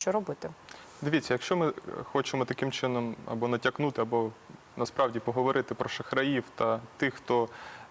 Що робити? Дивіться, якщо ми хочемо таким чином або натякнути, або насправді поговорити про шахраїв та тих, хто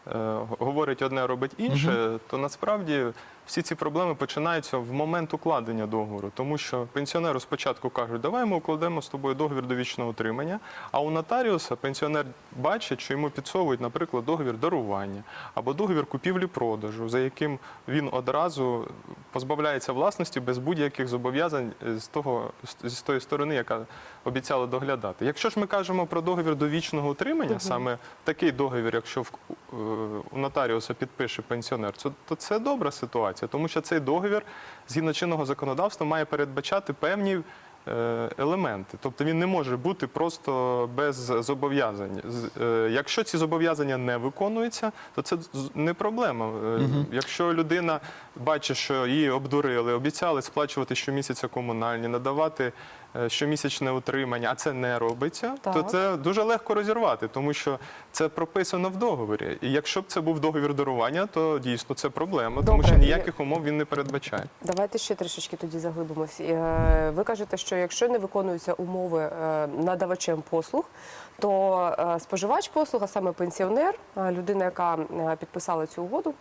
е, говорить одне, робить інше, то насправді всі ці проблеми починаються в момент укладення договору, тому що пенсіонеру спочатку кажуть, давай ми укладемо з тобою договір довічного утримання. А у нотаріуса пенсіонер бачить, що йому підсовують, наприклад, договір дарування або договір купівлі-продажу, за яким він одразу позбавляється власності без будь-яких зобов'язань з того з тої сторони, яка обіцяла доглядати. Якщо ж ми кажемо про договір довічного утримання, саме такий договір, якщо в, е, у нотаріуса підпише пенсіонер, то це добра ситуація, тому що цей договір згідно чинного законодавства має передбачати певні. Е, Елементи, тобто він не може бути просто без зобов'язань. З- е, Якщо ці зобов'язання не виконуються, то це не проблема. Е, Якщо людина бачить, що її обдурили, обіцяли сплачувати щомісяця комунальні, надавати щомісячне утримання, а це не робиться, то це дуже легко розірвати, тому що це прописано в договорі. І якщо б це був договір дарування, то дійсно це проблема, тому що ніяких умов він не передбачає. Давайте ще трішечки тоді заглибимось. Ви кажете, що якщо не виконуються умови е, надавачем послуг, то е, споживач послуг, а саме пенсіонер, е, людина, яка підписала цю угоду.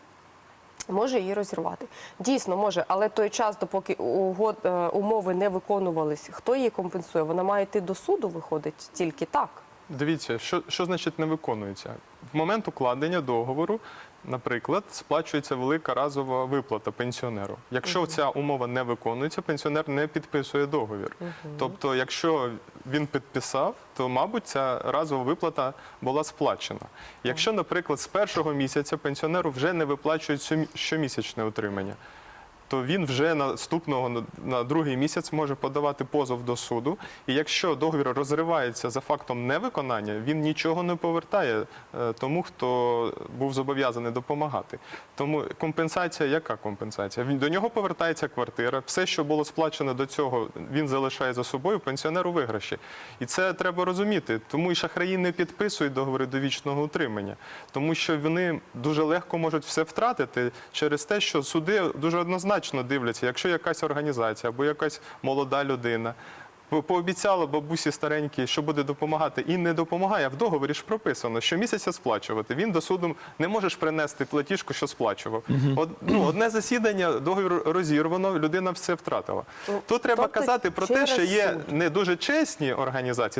Може її розірвати. Дійсно може, але той час, допоки угод, умови не виконувались, хто її компенсує? Вона має йти до суду, виходить тільки так. Дивіться, що, що значить не виконується? В момент укладення договору, наприклад, сплачується велика разова виплата пенсіонеру. Якщо ця умова не виконується, пенсіонер не підписує договір. Тобто, якщо він підписав, то, мабуть, ця разова виплата була сплачена. Якщо, наприклад, з першого місяця пенсіонеру вже не виплачують щомі- щомісячне утримання, то він вже наступного на- другий місяць може подавати позов до суду. І якщо договір розривається за фактом невиконання, він нічого не повертає е, тому, хто був зобов'язаний допомагати. Тому компенсація, яка компенсація? Він до нього повертається квартира, все, що було сплачено до цього, він залишає за собою пенсіонеру виграші. І це треба розуміти. Тому і шахраї не підписують договори довічного утримання, тому що вони дуже легко можуть все втратити через те, що суди дуже однозначно дивляться, якщо якась організація або якась молода людина. Пообіцяла бабусі старенькій, що буде допомагати, і не допомагає. А в договорі ж прописано, що місяця сплачувати. Він до суду не можеш принести платіжку, що сплачував. Од, ну, одне засідання, договір розірвано, людина все втратила. Тут треба тобто казати про те, що є суд. не дуже чесні організації,